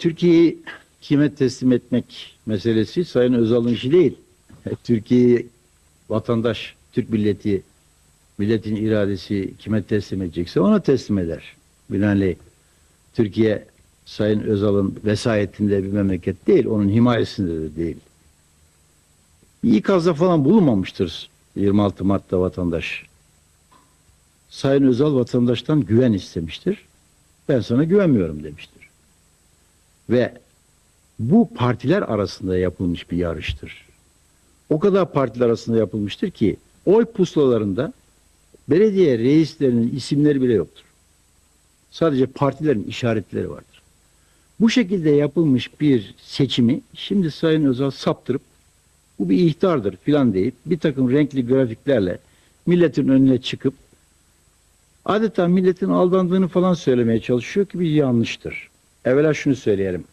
Türkiye'yi kime teslim etmek meselesi Sayın Özal'ın işi değil. Türkiye'yi vatandaş, Türk milleti, milletin iradesi kime teslim edecekse ona teslim eder. Binaenaleyh Türkiye Sayın Özal'ın vesayetinde bir memleket değil, onun himayesinde de değil. Bir ikazda falan bulunmamıştır 26 Mart'ta vatandaş. Sayın Özal vatandaştan güven istemiştir. Ben sana güvenmiyorum demiştir. Ve bu partiler arasında yapılmış bir yarıştır. O kadar partiler arasında yapılmıştır ki oy puslalarında belediye reislerinin isimleri bile yoktur. Sadece partilerin işaretleri vardır. Bu şekilde yapılmış bir seçimi şimdi Sayın Özal saptırıp bu bir ihtardır filan deyip bir takım renkli grafiklerle milletin önüne çıkıp adeta milletin aldandığını falan söylemeye çalışıyor ki bir yanlıştır. Evvela şunu söyleyelim.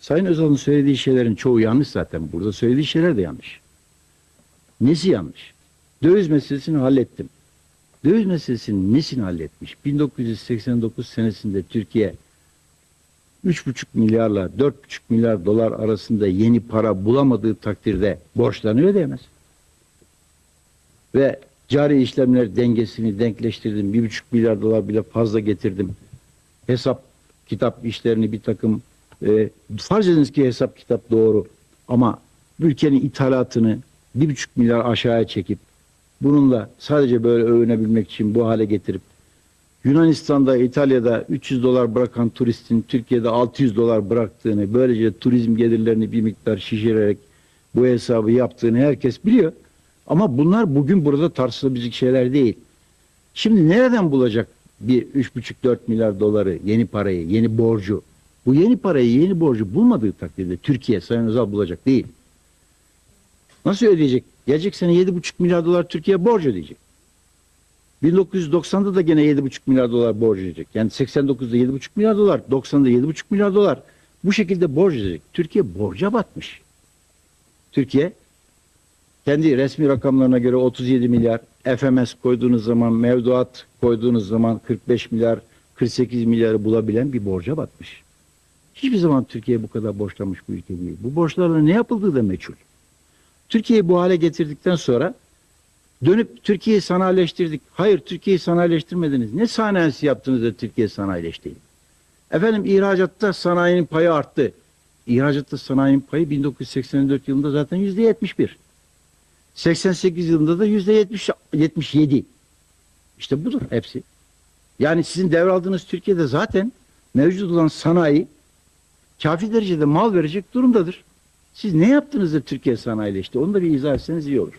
Sayın Özal'ın söylediği şeylerin çoğu yanlış zaten. Burada söylediği şeyler de yanlış. Nesi yanlış? Döviz meselesini hallettim. Döviz meselesinin nesini halletmiş? 1989 senesinde Türkiye 3,5 milyarla 4,5 milyar dolar arasında yeni para bulamadığı takdirde borçlarını ödeyemez. Ve cari işlemler dengesini denkleştirdim. 1,5 milyar dolar bile fazla getirdim. Hesap kitap işlerini bir takım e, farz ediniz ki hesap kitap doğru ama ülkenin ithalatını bir buçuk milyar aşağıya çekip bununla sadece böyle övünebilmek için bu hale getirip Yunanistan'da, İtalya'da 300 dolar bırakan turistin Türkiye'de 600 dolar bıraktığını, böylece turizm gelirlerini bir miktar şişirerek bu hesabı yaptığını herkes biliyor. Ama bunlar bugün burada tartışılabilecek şeyler değil. Şimdi nereden bulacak bir 3,5-4 milyar doları, yeni parayı, yeni borcu? Bu yeni parayı, yeni borcu bulmadığı takdirde Türkiye Sayın Özal bulacak değil. Nasıl ödeyecek? Gelecek sene 7,5 milyar dolar Türkiye borç ödeyecek. 1990'da da gene 7,5 milyar dolar borç ödeyecek. Yani 89'da 7,5 milyar dolar, 90'da 7,5 milyar dolar. Bu şekilde borç ödeyecek. Türkiye borca batmış. Türkiye kendi resmi rakamlarına göre 37 milyar, FMS koyduğunuz zaman, mevduat koyduğunuz zaman 45 milyar, 48 milyarı bulabilen bir borca batmış. Hiçbir zaman Türkiye bu kadar borçlanmış bir ülke değil. Bu borçlarla ne yapıldığı da meçhul. Türkiye'yi bu hale getirdikten sonra dönüp Türkiye'yi sanayileştirdik. Hayır Türkiye'yi sanayileştirmediniz. Ne sanayisi yaptınız da Türkiye sanayileşti? Efendim ihracatta sanayinin payı arttı. İhracatta sanayinin payı 1984 yılında zaten yüzde 71. 88 yılında da yüzde 70, 77. İşte budur hepsi. Yani sizin devraldığınız Türkiye'de zaten mevcut olan sanayi kafi derecede mal verecek durumdadır. Siz ne yaptınız da Türkiye sanayileşti? Onu da bir izah etseniz iyi olur.